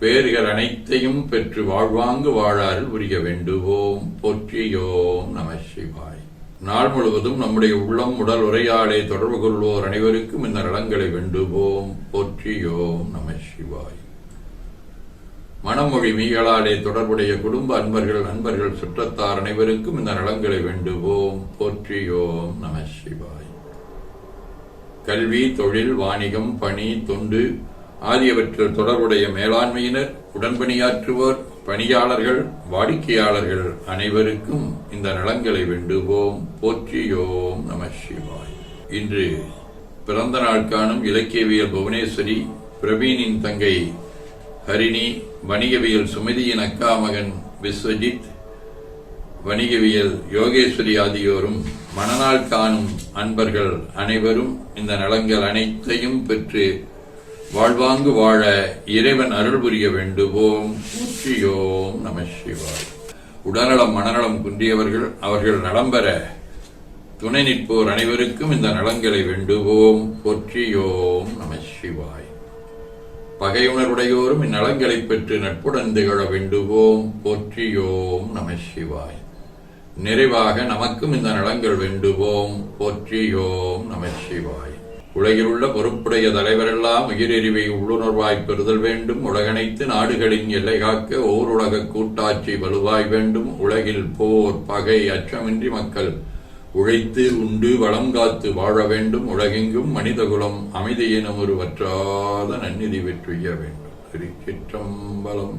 பேர்கள் அனைத்தையும் பெற்று வாழ்வாங்கு வாழாறு உரிய வேண்டுவோம். போற்றியோம் நம சிவாய். நாள் முழுவதும் நம்முடைய உள்ளம் உடல் உரையாடை தொடர்பு கொள்வோர் அனைவருக்கும் இந்த நலங்களை வேண்டுவோம். போற்றியோம் நம சிவாய். மனமொழி மீகளாலே தொடர்புடைய குடும்ப அன்பர்கள் நண்பர்கள் சுற்றத்தார் அனைவருக்கும் இந்த நலங்களை வேண்டுவோம். போற்றியோம் நம சிவாய். கல்வி தொழில் வாணிகம் பணி தொண்டு ஆகியவற்றில் தொடர்புடைய மேலாண்மையினர் உடன்பணியாற்றுவோர் பணியாளர்கள் வாடிக்கையாளர்கள் அனைவருக்கும் இந்த நலங்களை வேண்டுவோம். போற்றியோம் நம சிவாய். இன்று பிறந்த நாள் காணும் இலக்கியவியல் புவனேஸ்வரி பிரவீனின் தங்கை ஹரிணி வணிகவியல் சுமதியின் அக்கா மகன் விஸ்வஜித் வணிகவியல் யோகேஸ்வரி ஆகியோரும் மணநாள் காணும் அன்பர்கள் அனைவரும் இந்த நலங்கள் அனைத்தையும் பெற்று வாழ்வாங்கு வாழ இறைவன் அருள் புரிய வேண்டுவோம். போற்றியோம் நம சிவாய். உடல்நலம் மனநலம் குன்றியவர்கள் அவர்கள் நலம் பெற துணை நிற்போர் அனைவருக்கும் இந்த நலங்களை வேண்டுவோம். போற்றியோம் நம சிவாய். பகையுணர்வுடையோரும் இந்நலங்களைப் பெற்று நட்புடன் திகழ வேண்டுவோம். போற்றியோம் நம சிவாய். நிறைவாக நமக்கும் இந்த நலங்கள் வேண்டுவோம். போற்றியோம் நம சிவாய். உலகிலுள்ள பொறுப்புடைய தலைவரெல்லாம் உயிரெறிவை உள்ளுணர்வாய் பெறுதல் வேண்டும். உலகனைத்து நாடுகளின் எல்லை காக்க ஓர் உலக கூட்டாட்சி வலுவாய் வேண்டும். உலகில் போர் பகை அச்சமின்றி மக்கள் உழைத்து உண்டு வளம் காத்து வாழ வேண்டும். உலகெங்கும் மனிதகுலம் அமைதியினம் எனும் ஒரு வற்றாத நன்னிதி வெற்றுய வேண்டும். திருச்சிற்றம்பலம்.